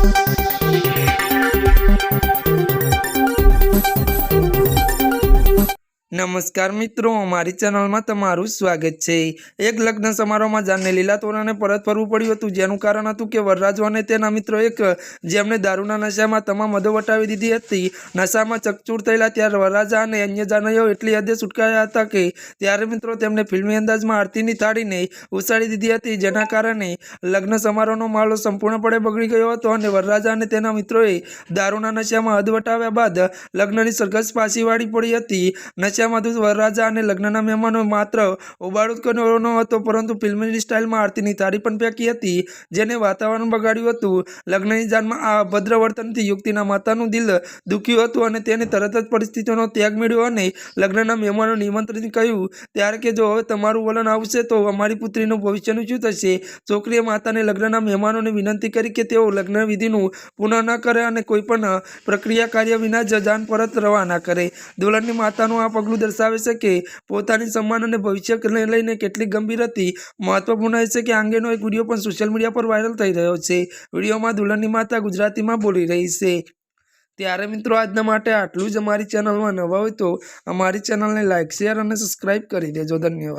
Thank you. નમસ્કાર મિત્રો મારી ચેનલમાં તમારું સ્વાગત છે. એક લગ્ન સમારોહમાં જાનને લીલા તોરાને પરત ફરવું પડ્યું હતું, જેનું કારણ હતું કે વરરાજો અને તેના મિત્રો એક, જેમને દારૂના નશામાં તમામ હદો વટાવી દીધી હતી. નશામાં ચકચૂર થયેલા ત્યારે વરરાજા અને અન્ય જાનૈયો એટલી હદે છુટકાયા હતા કે, ત્યારે મિત્રો તેમને ફિલ્મી અંદાજમાં આરતીની થાળીને ઉછાળી દીધી હતી, જેના કારણે લગ્ન સમારોહનો માળો સંપૂર્ણપણે બગડી ગયો હતો અને વરરાજા અને તેના મિત્રોએ દારૂના નશામાં હદ વટાવ્યા બાદ લગ્નની સરઘસ પાછી વાળી પડી હતી. નશામાં તો વરરાજા અને લગ્નના મહેમાનો માત્ર ઉબાડો જ કર્યો ન હતો, પરંતુ ફિલ્મની સ્ટાઇલમાં આરતીની તારી પણ ફેંકી હતી, જેને વાતાવરણ બગાડ્યું હતું. લગ્નની જાનમાં આ અભદ્ર વર્તનથી યુક્તિના માતાનું દિલ દુખ્યું હતું અને તેને તરત જ પરિસ્થિતિનો ત્યાગ મેળવ્યો અને લગ્નના મહેમાનો નિમંત્રણ કહ્યું, ત્યારે કે જો હવે તમારું વલણ આવશે, તો અમારી પુત્રીનું ભવિષ્યનું શું થશે? છોકરીએ માતાને લગ્નના મહેમાનોને વિનંતી કરી કે તેઓ લગ્ન વિધિનું પુનઃ ન કરે અને કોઈપણ પ્રક્રિયા કાર્ય વિના જ જાન પરત રવાના કરે. દુલ્હનની માતાનું આ પગલું દર્શાવે છે કે પોતાની સન્માન અને ભવિષ્યને લઈને કેટલી ગંભીર હતી. મહત્વપૂર્ણ છે કે આ અંગેનો એક વીડિયો પણ સોશિયલ મીડિયા પર વાયરલ થઈ રહ્યો છે. વિડીયોમાં દુલ્હનની માતા ગુજરાતીમાં બોલી રહી છે. ત્યારે મિત્રો આજના માટે આટલું જ. અમારી ચેનલમાં નવા હોય તો અમારી ચેનલને લાઇક શેર અને સબસ્ક્રાઈબ કરી દેજો. ધન્યવાદ.